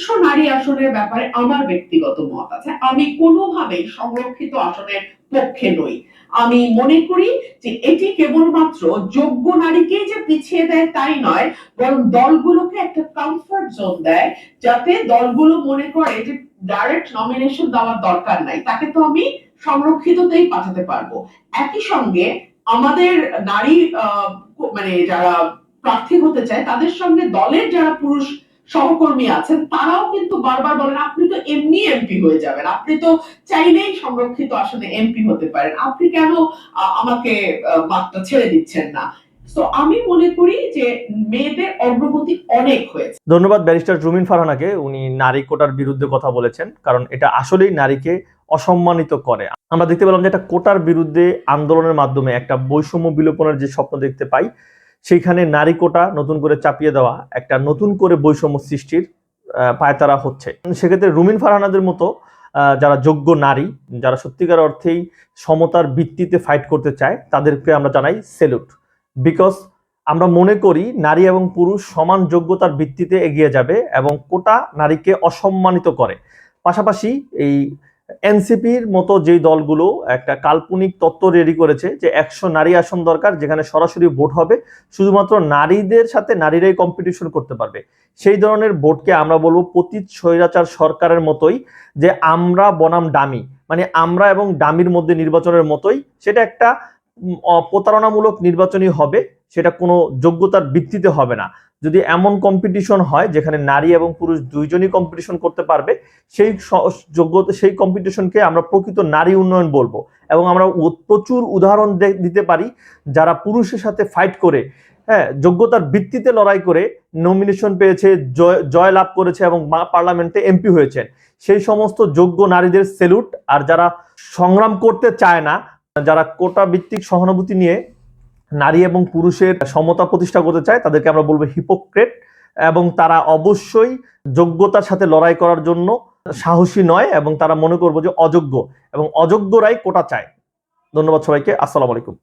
তিনশো নারী আসনের ব্যাপারে আমার ব্যক্তিগত মত আছে। আমি কোনোভাবেই সংরক্ষিত আসনের পক্ষে নই। আমি মনে করি যে এটি কেবলমাত্র যোগ্য নারীকেই যে পিছিয়ে দেয় তাই নয়, বরং দলগুলোকে একটা কমফর্ট জোন দেয়, যাতে দলগুলো মনে করে যে ডাইরেক্ট নমিনেশন দেওয়ার দরকার নাই। তাকে তো আমি সংরক্ষিততেই পাঠাতে পারব। একই সঙ্গে আমাদের নারী মানে যারা প্রার্থী হতে চায়, তাদের সঙ্গে দলের যারা পুরুষ সহকর্মী আছেন, তারাও কিন্তু বারবার বলেন, আপনি তো এমনি এমপি হয়ে যাবেন, আপনি তো চাইলেই সংরক্ষিত আসনে এমপি হতে পারেন, আপনি কেন আমাকে মাত্রা ছেড়ে দিচ্ছেন না? তো আমি মনে করি যে মেয়েদের অগ্রগতি অনেক হয়েছে। ধন্যবাদ ব্যারিস্টার রুমিন ফারহানাকে, উনি নারী কোটার বিরুদ্ধে কথা বলেছেন, কারণ এটা আসলেই নারীকে অসম্মানিত করে। আমরা দেখতে পেলাম যে একটা কোটার বিরুদ্ধে আন্দোলনের মাধ্যমে একটা বৈষম্য বিলোপনের যে স্বপ্ন দেখতে পাই সেইখানে নারী কোটা নতুন করে চাপিয়ে দেওয়া একটা নতুন করে বৈষম্য সৃষ্টির পায়তারা হচ্ছে। সেক্ষেত্রে রুমিন ফারহানাদের মতো যারা যোগ্য নারী, যারা সত্যিকার অর্থেই সমতার ভিত্তিতে ফাইট করতে চায়, তাদেরকে আমরা জানাই সেলুট বিকজ আমরা মনে করি নারী এবং পুরুষ সমান যোগ্যতার ভিত্তিতে এগিয়ে যাবে এবং কোটা নারীকে অসম্মানিত করে। পাশাপাশি এই এনসিপির মতো যেই দলগুলো একটা কাল্পনিক তত্ত্ব রেডি করেছে যে একশো নারী আসন দরকার, যেখানে সরাসরি ভোট হবে, শুধুমাত্র নারীদের সাথে নারীরাই কম্পিটিশন করতে পারবে। সেই ধরনের ভোটকে আমরা বলব পতীত স্বৈরাচার সরকারের মতোই যে আমরা বনাম ডামি মানে আমরা এবং ডামির মধ্যে নির্বাচনের মতোই, সেটা একটা প্রতারণামূলক নির্বাচনই হবে, সেটা কোনো যোগ্যতার ভিত্তিতে হবে না। যদি এমন কম্পিটিশন হয়, যেখানে নারী এবং পুরুষ দুইজনই কম্পিটিশন করতে পারবে, সেই যোগ্যতা সেই কম্পিটিশনকে আমরা প্রকৃত নারী উন্নয়ন বলব। এবং আমরা প্রচুর উদাহরণ দিতে পারি, যারা পুরুষের সাথে ফাইট করে হ্যাঁ যোগ্যতার ভিত্তিতে লড়াই করে নমিনেশন পেয়েছে, জয় জয় লাভ করেছে এবং মা পার্লামেন্টে এমপি হয়েছেন। সেই সমস্ত যোগ্য নারীদের সেলুট আর যারা সংগ্রাম করতে চায় না, যারা কোটা ভিত্তিক সহানুভূতি নিয়ে নারী এবং পুরুষের সমতা প্রতিষ্ঠা করতে চায়, তাদেরকে আমরা বলব হিপোক্রেট এবং তারা অবশ্যই যোগ্যতার সাথে লড়াই করার জন্য সাহসী নয়, এবং তারা মনে করব যে অযোগ্য, এবং অযোগ্যরাই কোটা চায়। ধন্যবাদ সবাইকে, আসসালামু আলাইকুম।